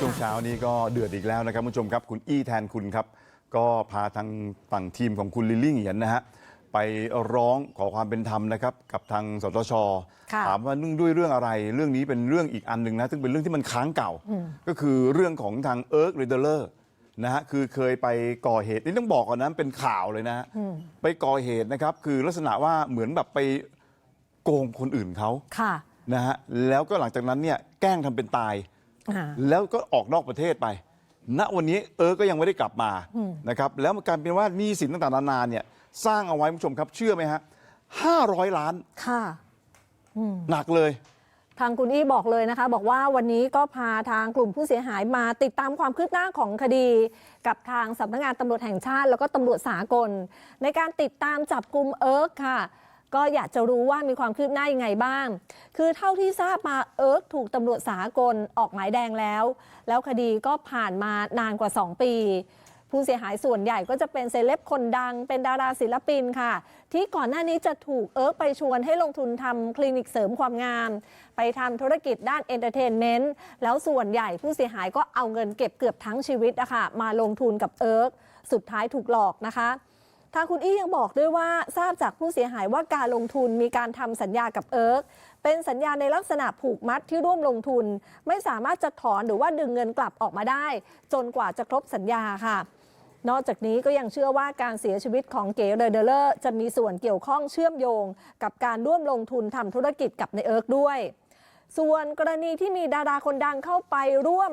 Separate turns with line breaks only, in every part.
ช่วงเช้านี้ก็เดือดอีกแล้วนะครับคุณผู้ชมครับคุณอี้แทนคุณครับ ก็พาทางฝั่งทีมของคุณลิลลี่เหงียนนะฮะไปร้องขอความเป็นธรรมนะครับกับทางสตช
ค่ะ
ถามว่าเนื่องด้วยเรื่องอะไร เรื่องนี้เป็นเรื่องอีกอันหนึ่งนะซึ่งเป็นเรื่องที่มันค้างเก่า ก็คือเรื่องของทางเอิร์กเรเดเลอร์นะฮะคือเคยไปก่อเหตุนี่ต้องบอกก่อนนะเป็นข่าวเลยนะฮะไปก่อเหตุนะครับคือลักษณะว่าเหมือนแบบไปโกงคนอื่นเขา
ค่ะ
นะฮะแล้วก็หลังจากนั้นเนี่ยแกล้งทำเป็นตาย
อ่า
แล้วก็ออกนอกประเทศไป ณวันนี้เออก็ยังไม่ได้กลับมานะครับแล้วมันกลายเป็นว่าหนี้สินต่างๆนานาเนี่ยสร้างเอาไว้คุณผู้ชมครับเชื่อไหมฮะห้าร้อยล้าน
ค่ะ
หนักเลย
ทางคุณอี้บอกเลยนะคะ บอกว่าวันนี้ก็พาทางกลุ่มผู้เสียหายมาติดตามความคืบหน้าของคดี กับทางสำนักงานตำรวจแห่งชาติ แล้วก็ตำรวจสากล ในการติดตามจับกลุ่มเอิร์กค่ะ ก็อยากจะรู้ว่ามีความคืบหน้ายังไงบ้าง คือเท่าที่ทราบมาเอิร์กถูกตำรวจสากลออกหมายแดงแล้ว แล้วคดีก็ผ่านมานานกว่า 2 ปี ผู้เสียหายส่วนใหญ่ก็จะเป็นเซเลบคนดัง เป็นดาราศิลปินค่ะ ที่ก่อนหน้านี้จะถูกเอิร์กไปชวนให้ลงทุนทำคลินิกเสริมความงาม ไปทำธุรกิจด้านเอนเตอร์เทนเมนต์ แล้วส่วนใหญ่ผู้เสียหายก็เอาเงินเก็บเกือบทั้งชีวิตนะคะมาลงทุนกับเอิร์กสุดท้ายถูกหลอกนะคะ ทางคุณอี้ยังบอกด้วยว่าทราบจากผู้เสียหายว่าการลงทุนมีการทำสัญญากับเอิร์กเป็นสัญญาในลักษณะผูกมัดที่ร่วมลงทุน ไม่สามารถจะถอนหรือว่าดึงเงินกลับออกมาได้ จนกว่าจะครบสัญญาค่ะนอกจากนี้ก็ยังเชื่อว่าการเสียชีวิตของเก๋เรเดเลอร์ จะมีส่วนเกี่ยวข้องเชื่อมโยง กับการร่วมลงทุนทำธุรกิจกับในเอิร์กด้วย ส่วนกรณีที่มีดาราคนดังเข้าไปร่วม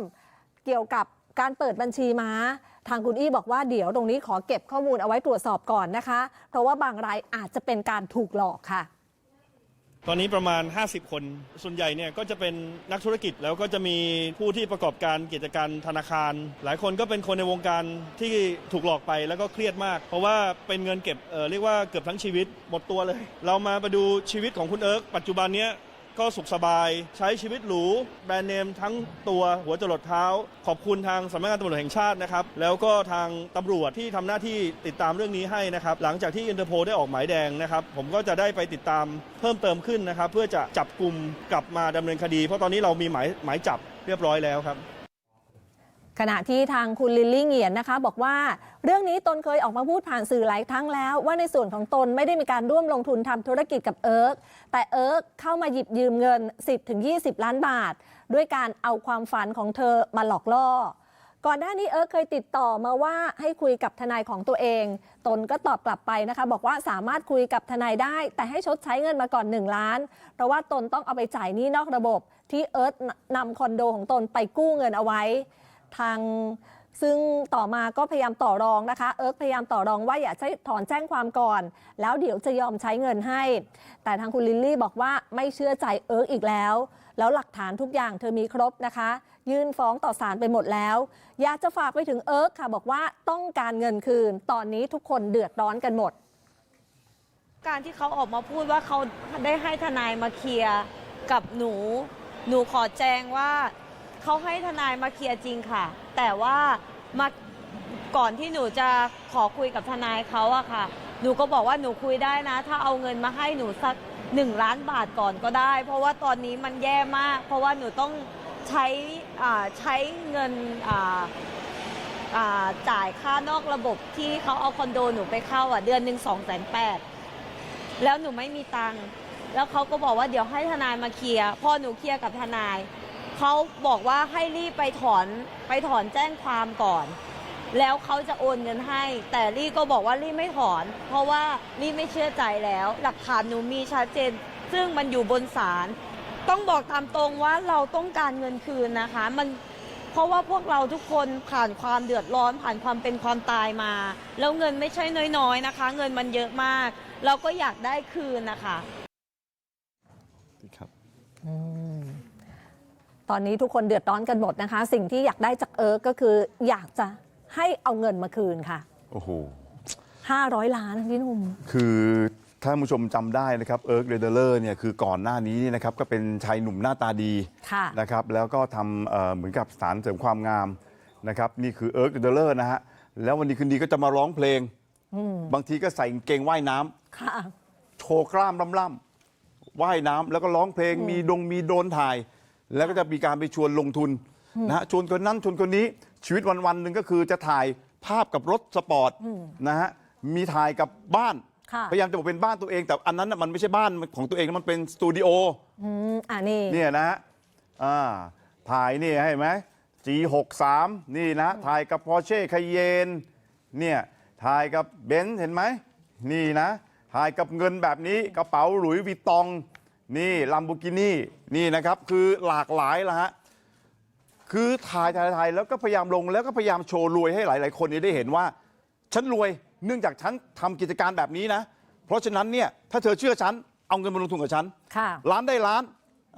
เกี่ยวกับการเปิดบัญชีม้า ทางคุณอี้บอกว่าเดี๋ยวตรงนี้ขอเก็บข้อมูลเอาไว้ตรวจสอบก่อนนะคะ เพราะว่าบางรายอาจจะเป็นการถูกหลอกค่ะ
ตอนนี้ประมาณ 50 คน ส่วนใหญ่เนี่ยก็จะเป็นนักธุรกิจแล้วก็จะมีผู้ที่ประกอบการกิจการธนาคาร หลายคนก็เป็นคนในวงการที่ถูกหลอกไปแล้วก็เครียดมาก เพราะว่าเป็นเงินเก็บเออเรียกว่าเกือบทั้งชีวิตหมดตัวเลย เรามาไปดูชีวิตของคุณเอิร์กปัจจุบันเนี้ย ก็สุขสบาย ใช้ชีวิตหรู แบรนด์เนมทั้งตัวหัวจรดเท้า ขอบคุณทางสำนักงานตำรวจแห่งชาตินะครับ แล้วก็ทางตำรวจที่ทำหน้าที่ติดตามเรื่องนี้ให้นะครับ หลังจากที่อินเตอร์โพได้ออกหมายแดงนะครับ ผมก็จะได้ไปติดตามเพิ่มเติมขึ้นนะครับ เพื่อจะจับกลุ่มกลับมาดำเนินคดี เพราะตอนนี้เรามีหมายหมายจับเรียบร้อยแล้วครับ
ขณะที่ทางคุณลิลลี่เงียนนะคะ บอกว่าเรื่องนี้ตนเคยออกมาพูดผ่านสื่อหลายครั้งแล้ว ว่าในส่วนของตนไม่ได้มีการร่วมลงทุนทำธุรกิจกับเอิร์กแต่เอิร์กเข้ามาหยิบยืมเงิน 10-20 ล้านบาท ด้วยการเอาความฝันของเธอมาหลอกล่อ ก่อนหน้านี้เอิร์กเคยติดต่อมาว่าให้คุยกับทนายของตัวเอง ตนก็ตอบกลับไปนะคะ บอกว่าสามารถคุยกับทนายได้ แต่ให้ชดใช้เงินมาก่อน 1 ล้าน เพราะว่าตนต้องเอาไปจ่ายหนี้นอกระบบ ที่เอิร์กนำคอนโดของตนไปกู้เงินเอาไว้ ทางซึ่งต่อมาก็พยายามต่อรองนะคะ เอิร์กพยายามต่อรองว่าอย่าใช้ถอนแจ้งความก่อน แล้วเดี๋ยวจะยอมใช้เงินให้ แต่ทางคุณลิลลี่บอกว่าไม่เชื่อใจเอิร์กอีกแล้ว แล้วหลักฐานทุกอย่างเธอมีครบนะคะ ยื่นฟ้องต่อศาลไปหมดแล้ว อยากจะฝากไปถึงเอิร์กค่ะ บอกว่าต้องการเงินคืน ตอนนี้ทุกคนเดือดร้อนกันหมด
การที่เขาออกมาพูดว่าเขาได้ให้ทนายมาเคลียร์กับหนู หนูขอแจ้งว่า เขาให้ทนายมาเคลียร์จริงค่ะ แต่ว่ามาก่อนที่หนูจะขอคุยกับทนายเขาอะค่ะ หนูก็บอกว่าหนูคุยได้นะ ถ้าเอาเงินมาให้หนูสักหนึ่งล้านบาทก่อนก็ได้ เพราะว่าตอนนี้มันแย่มาก เพราะว่าหนูต้องใช้ใช้เงินจ่ายค่านอกระบบที่เขาเอาคอนโดหนูไปเข้าอะเดือนหนึ่งสองแสนแปดแล้วหนูไม่มีตังค์แล้วเขาก็บอกว่าเดี๋ยวให้ทนายมาเคลียร์พอหนูเคลียร์กับทนาย เขาบอกว่าให้รีบไปถอนไปถอนแจ้งความก่อน แล้วเขาจะโอนเงินให้ แต่ลี่ก็บอกว่าลี่ไม่ถอน เพราะว่าลี่ไม่เชื่อใจแล้ว หลักฐานหนูมีชัดเจน ซึ่งมันอยู่บนศาลต้องบอกตามตรงว่าเราต้องการเงินคืนนะคะ มันเพราะว่าพวกเราทุกคนผ่านความเดือดร้อน ผ่านความเป็นความตายมา แล้วเงินไม่ใช่น้อยๆนะคะ เงินมันเยอะมาก เราก็อยากได้คืนนะคะ
ครับ
ตอนนี้ทุกคนเดือดร้อนกันหมดนะคะ สิ่งที่อยากได้จากเอิร์กก็คืออยากจะให้เอาเงินมาคืนค่ะ
โอ้โห
500 ล้านพี่หนุ่ม
คือถ้าผู้ชมจำได้นะครับเอิร์กเรเดเลอร์เนี่ยคือก่อนหน้านี้เนี่ยนะครับก็เป็นชายหนุ่มหน้าตาดี
ค่ะ
นะครับแล้วก็ทำเอ่อเหมือนกับสารเสริมความงามนะครับนี่คือเอิร์กเรเดเลอร์นะฮะแล้ววันนี้คืนดีก็จะมาร้องเพลง บางทีก็ใส่กางเกงว่ายน้ำ
ค่ะ
โชว์กล้ามล่ำๆว่ายน้ำแล้วก็ร้องเพลงมีดงมีโดรนถ่าย แล้วก็จะมีการไปชวนลงทุนนะฮะชวนคนนั้นชวนคนนี้ชีวิตวันวันๆหนึ่งก็คือจะถ่ายภาพกับรถสปอร์ตนะฮะมีถ่ายกับบ้าน
ค่ะ
พยายามจะบอกเป็นบ้านตัวเอง แต่อันนั้นน่ะมันไม่ใช่บ้านของตัวเองนะมันเป็นสตูดิโอ
อืมอ่านี่
เนี่ยนะฮะอ่าถ่ายนี่ให้ไหม G63 นี่นะ ถ่ายกับ Porsche Cayenne เนี่ย ถ่ายกับเบนซ์เห็นไหม นี่นะ ถ่ายกับเงินแบบนี้ กระเป๋าหลุยส์วิตตอง นี่ลัมโบกินี่นี่นะครับคือหลากหลายละฮะคือถ่ายถ่ายถ่ายแล้วก็พยายามลงแล้วก็พยายามโชว์รวยให้หลาย ๆ คนนี้ได้เห็นว่าฉันรวยเนื่องจากฉันทำกิจการแบบนี้นะ เพราะฉะนั้นเนี่ยถ้าเธอเชื่อฉันเอาเงินมาลงทุนกับฉัน
ค่ะ
ล้านได้ล้าน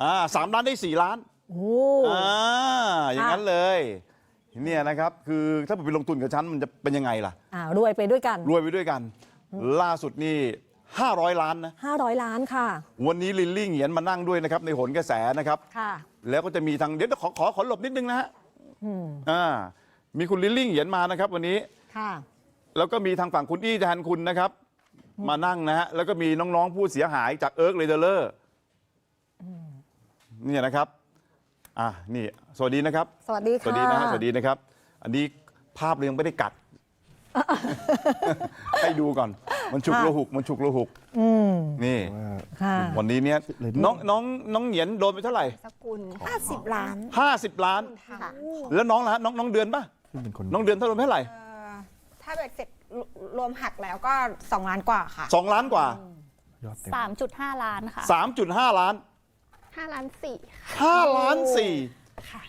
อ่าสามล้านได้สี่ล้าน
โอ้
อ่าอย่างนั้นเลยเนี่ยนะครับคือถ้าไปลงทุนกับฉันมันจะเป็นยังไงล่ะ
อ่ารวยไปด้วยกัน
รวยไปด้วยกัน ล่าสุดนี่ 500 ล้านนะ
500 ล้านค่ะ
วันนี้ลิลลี่เหงียนมานั่งด้วยนะครับในโหนกระแสนะครับ
ค่ะ
แล้วก็จะมีทางเดี๋ยวขอขอขอหลบนิดนึงนะฮะ
อืม
อ่า มีคุณลิลลี่เหงียนมานะครับ วันนี้
ค่ะ
แล้วก็มีทางฝั่งคุณอี้แทนคุณนะครับ มานั่งนะฮะ แล้วก็มีน้องๆผู้เสียหายจากเอิร์กเรเดอร์เนี่ยนะครับ อะนี่ สวัสดีนะครับ
สวัสดี
ส
ค่ะ
วัสดีนะฮะ สวัสดีนะครับ อันนี้ภาพเรายังไม่ได้กัด ให้ดูก่อน มันฉุกระหุก มันฉุกระหุก
อืม
นี่
ค่ะ
วันนี้เนี่ยน้องน้องน้องเหงียนโดนไปเท่าไหร่
สกุล50ล้าน
50ล้าน
ค่ะ
แล้วน้องล่ะฮะน้องน้องเดือนป่ะน้องเดือนเท่าไหร่เท่าไหร่
เอ่อถ้าเบ็ดเสร็จรรวมหักแล้วก็2ล้านกว่าค่ะ
สองล้านกว่า
3.5ล้านค่ะ
3.5 ล้าน
5ล้าน4
5ล้านสี่
ค่ะ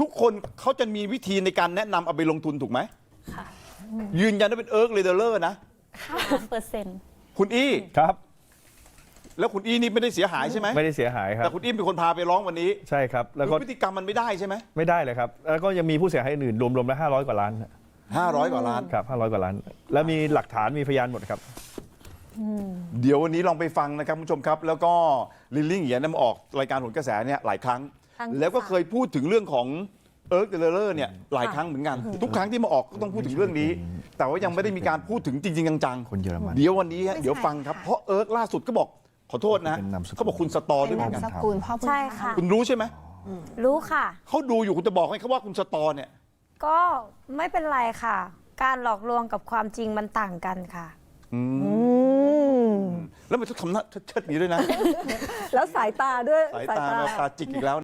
ทุกคนเขาจะมีวิธีในการแนะนำเอาไปลงทุนถูกไหม
ค่ะ
ยืนยันว่าเป็นเอิร์กเรเดอร์นะ
ล้าน เปอร์เซ็นต์
คุณอี้
ครับ
แล้วคุณอี้นี่ไม่ได้เสียหายใช่ไหม
ไม่ได้เสียหายครั
แต่
บ
คุณอี้เป็นคนพาไปร้องวันนี้
ใช่ครับ แล้วก็
คือพฤติกรรมมันไม่ได้ใช่ไหม
ไม่ได้เลยครับ แล้วก็ยังมีผู้เสียหายอื่นรวมๆแล้ว500กว่าล้าน
ห้าร้อยกว่าล้าน
ครับ500กว่าล้าน แล้วมีหลักฐานมีพยานหมดครับ
เดี๋ยววันนี้ลองไปฟังนะครับคุณผู้ชมครับ แล้วก็ลิลลิ่งเหยียนนำมาออกรายการผลกระแสเนี่ยหลายครั้ง
ครั้ง
แล้วก็เคยพูดถึงเรื่องของ เอิร์กเดลเลอร์เนี่ยหลาย
ค่ะ
ครั้งเหมือนกัน ทุกครั้งที่มาออกก็ต้องพูดถึงเรื่องนี้ แต่ว่ายังไม่ได้มีการพูดถึงจริง ๆ จัง
คนเยอรมัน
ๆเดี๋ยววันนี้ฮะ
ไม่ใช่
เดี๋ยวฟังครับ
ค่ะ
เพราะเอิร์กล่าสุดก็บอกขอโทษนะ
เป็นนามสกุล
เขาบอกคุณสตอด้วยเหมื
นา
อ
ม
นกัน
สกุลพ่อบุญ
ใช่
ธรรม
ค่ะ
คุณรู้ใช่ไหม
รู้ค่ะ
เขาดูอยู่คุณจะบอกไหมเขาว่าคุณสตอเนี่ย
ก็ไม่เป็นไรค่ะ การหลอกลวงกับความจริงมันต่างกันค่ะ
อืม
อืม
แล้วมันจะทำหน้าเชิดๆอย่างนี้ด้วยนะ
แล้วสายตาด้วย
สายตาแบบตาจิกอีกแล้ว